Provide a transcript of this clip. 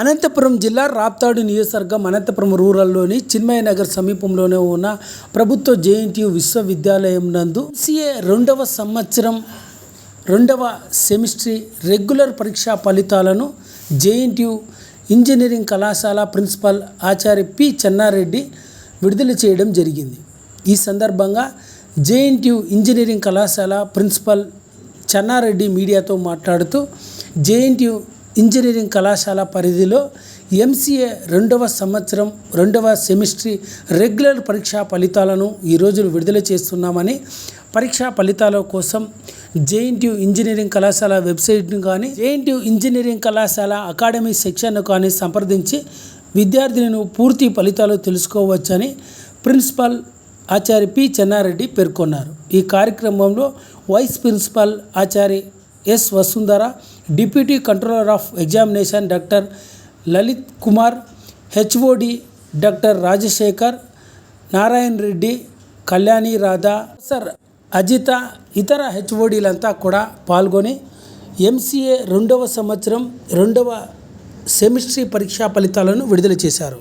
అనంతపురం జిల్లా రాప్తాడు నియోజకవర్గం అనంతపురం రూరల్లోని చిన్మయ నగర్ సమీపంలోనే ఉన్న ప్రభుత్వ జేఎన్టీయు విశ్వవిద్యాలయం నందు సిఏ రెండవ సంవత్సరం రెండవ సెమిస్ట్రీ రెగ్యులర్ పరీక్షా ఫలితాలను జేఎన్టీయు ఇంజనీరింగ్ కళాశాల ప్రిన్సిపల్ ఆచార్య పి చెన్నారెడ్డి విడుదల చేయడం జరిగింది. ఈ సందర్భంగా జేఎన్టీయు ఇంజనీరింగ్ కళాశాల ప్రిన్సిపల్ చెన్నారెడ్డి మీడియాతో మాట్లాడుతూ జేఎన్టీయు ఇంజనీరింగ్ కళాశాల పరిధిలో ఎంసీఏ రెండవ సంవత్సరం రెండవ సెమిస్ట్రీ రెగ్యులర్ పరీక్షా ఫలితాలను ఈరోజు విడుదల చేస్తున్నామని పరీక్షా ఫలితాల కోసం జేఎన్టీయు ఇంజనీరింగ్ కళాశాల వెబ్సైట్ను కానీ జేఎన్టీయు ఇంజనీరింగ్ కళాశాల అకాడమీ సెక్షన్ను కానీ సంప్రదించి విద్యార్థులను పూర్తి ఫలితాలు తెలుసుకోవచ్చని ప్రిన్సిపల్ ఆచార్య పి చెన్నారెడ్డి పేర్కొన్నారు. ఈ కార్యక్రమంలో vice principal Acharya S Vasundhara deputy controller of examination doctor Lalit Kumar HOD doctor Rajasekhar Narayana Reddy Kalyani Radha sir Ajitha ఇతర హెచ్ఓడీలంతా కూడా పాల్గొని ఎంసీఏ రెండవ సంవత్సరం రెండవ సెమిస్ట్రీ పరీక్షా ఫలితాలను విడుదల చేశారు.